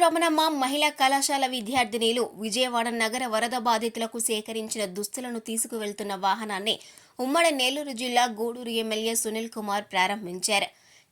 రమణమ్మ మహిళా కళాశాల విద్యార్థినిలు విజయవాడ నగర వరద బాధితులకు సేకరించిన దుస్తులను తీసుకువెళ్తున్న వాహనాన్ని ఉమ్మడి నెల్లూరు జిల్లా గూడూరు ఎమ్మెల్యే సునీల్ కుమార్ ప్రారంభించారు.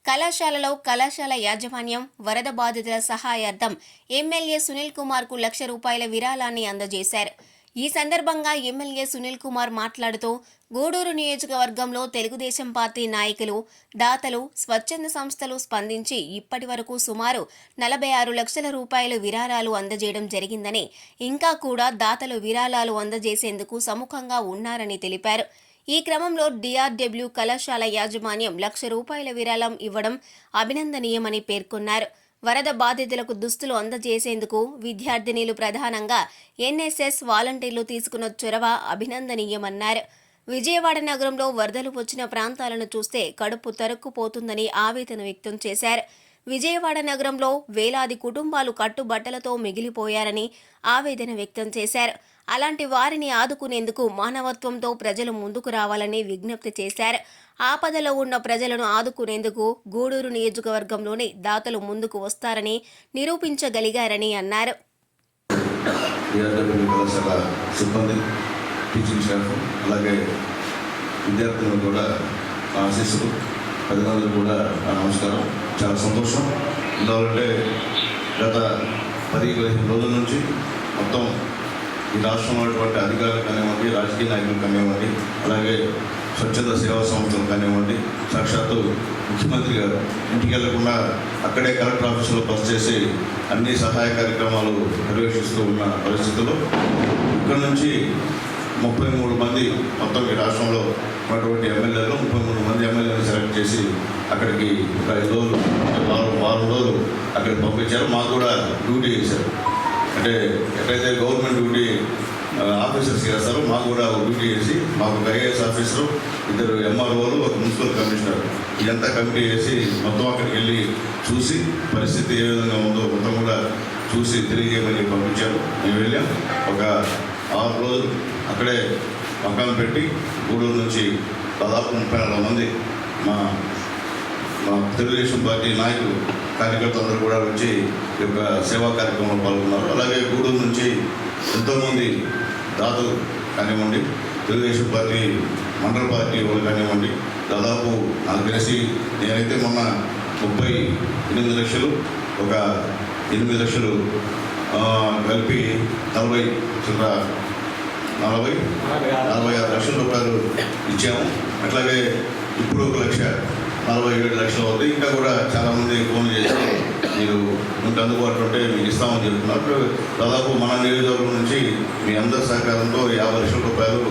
కళాశాలలో కళాశాల యాజమాన్యం వరద బాధితుల సహాయార్థం ఎమ్మెల్యే సునీల్ కుమార్కు లక్ష రూపాయల విరాళాన్ని అందజేశారు. ఈ సందర్భంగా ఎమ్మెల్యే సునీల్ కుమార్ మాట్లాడుతూ గూడూరు నియోజకవర్గంలో తెలుగుదేశం పార్టీ నాయకులు దాతలు స్వచ్ఛంద సంస్థలు స్పందించి ఇప్పటి వరకు సుమారు నలభై ఆరు లక్షల రూపాయలు విరాళాలు అందజేయడం జరిగిందని ఇంకా కూడా దాతలు విరాళాలు అందజేసేందుకు సముఖంగా ఉన్నారని తెలిపారు. ఈ క్రమంలో డిఆర్డబ్ల్యూ కళాశాల యాజమాన్యం లక్ష రూపాయల విరాళం ఇవ్వడం అభినందనీయమని పేర్కొన్నారు. వరద బాధితులకు దుస్తులు అందజేసేందుకు విద్యార్థినిలు ప్రధానంగా ఎన్ఎస్ఎస్ వాలంటీర్లు తీసుకున్న చొరవ అభినందనీయమన్నారు. విజయవాడ నగరంలో వరదలు వచ్చిన ప్రాంతాలను చూస్తే కడుపు తరుక్కుపోతుందని ఆవేదన వ్యక్తం చేశారు. విజయవాడ నగరంలో వేలాది కుటుంబాలు కట్టుబట్టలతో మిగిలిపోయారని ఆవేదన వ్యక్తం చేశారు. అలాంటి వారిని ఆదుకునేందుకు మానవత్వంతో ప్రజలు ముందుకు రావాలని విజ్ఞప్తి చేశారు. ఆపదలో ఉన్న ప్రజలను ఆదుకునేందుకు గూడూరు నియోజకవర్గంలోని దాతలు ముందుకు వస్తారని నిరూపించగలిగారని అన్నారు. సిబ్బంది టీచింగ్ స్టాఫ్ అలాగే కూడా ఆశీస్సులు కూడా నమస్కారం. చాలా సంతోషం. ఎందుకంటే గత పది పదిహేను రోజుల నుంచి మొత్తం ఈ రాష్ట్రంలో ఉన్నటువంటి అధికారులు కానివ్వండి రాజకీయ నాయకులు కానివ్వండి అలాగే స్వచ్ఛత సేవా సంస్థలు కానివ్వండి సాక్షాత్తు ముఖ్యమంత్రి గారు ఇంటికి వెళ్ళకుండా అక్కడే కలెక్టర్ ఆఫీసులో బస్ చేసి అన్ని సహాయ కార్యక్రమాలు నిర్వహిస్తూ ఉన్న పరిస్థితుల్లో ఇక్కడ నుంచి ముప్పై మూడు మంది మొత్తం ఈ రాష్ట్రంలో ఉన్నటువంటి ఎమ్మెల్యేలు ముప్పై మూడు మంది ఎమ్మెల్యేలు సెలెక్ట్ చేసి అక్కడికి ఒక ఐదు రోజులు వారం వారం రోజులు అక్కడికి పంపించారు. మాకు కూడా డ్యూటీ చేశారు. అంటే ఎక్కడైతే గవర్నమెంట్ డ్యూటీ ఆఫీసర్స్ చేస్తారో మాకు కూడా ఒక డ్యూటీ చేసి మాకు ఒక ఐఏఎస్ ఆఫీసరు ఇద్దరు ఎంఆర్ఓలు ఒక మున్సిపల్ కమిషనర్ ఇదంతా కమిటీ చేసి మొత్తం అక్కడికి వెళ్ళి చూసి పరిస్థితి ఏ విధంగా ఉందో మొత్తం కూడా చూసి తెలియజేయమని పంపించారు. మేము వెళ్ళాం. ఒక ఆరు రోజులు అక్కడే పక్కన పెట్టి గూడూరు నుంచి దాదాపు ముప్పై నాలుగు మంది మా మా తెలుగుదేశం పార్టీ నాయకులు కార్యకర్తలందరూ కూడా వచ్చి ఈ యొక్క సేవా కార్యక్రమంలో పాల్గొన్నారు. అలాగే గూడూరు నుంచి ఎంతోమంది దాతలు కానివ్వండి తెలుగుదేశం పార్టీ మండల పార్టీ వాళ్ళు కానివ్వండి దాదాపు నాకు తెలిసి నేనైతే మొన్న ముప్పై ఎనిమిది లక్షలు ఒక ఎనిమిది లక్షలు కలిపి నలభై చిల్లర నలభై నలభై ఆరు లక్షల రూపాయలు ఇచ్చాము. అట్లాగే ఇప్పుడు ఒక లక్ష నలభై ఏడు లక్షలు అవుతుంది ఇంకా కూడా చాలామంది ఫోన్ చేసి మీరు మీకు అందుబాటులో ఉంటే మీకు ఇస్తామని చెప్తున్నారు. దాదాపు మన నియోజకవర్గం నుంచి మీ అందరి సహకారంతో యాభై లక్షల రూపాయలు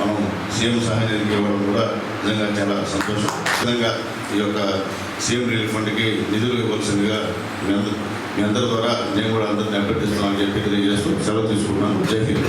మనం సీఎం సహాయానికి ఇవ్వడం కూడా నిజంగా చాలా సంతోషం. విధంగా ఈ యొక్క సీఎం రిలీఫ్ ఫండ్కి నిధులు ఇవ్వాల్సిందిగా మీ అందరు మీ అందరి ద్వారా నేను కూడా అందరిని అభ్యర్థిస్తున్నానని చెప్పి తెలియజేస్తూ సెలవు తీసుకుంటున్నాను. జై హింద్.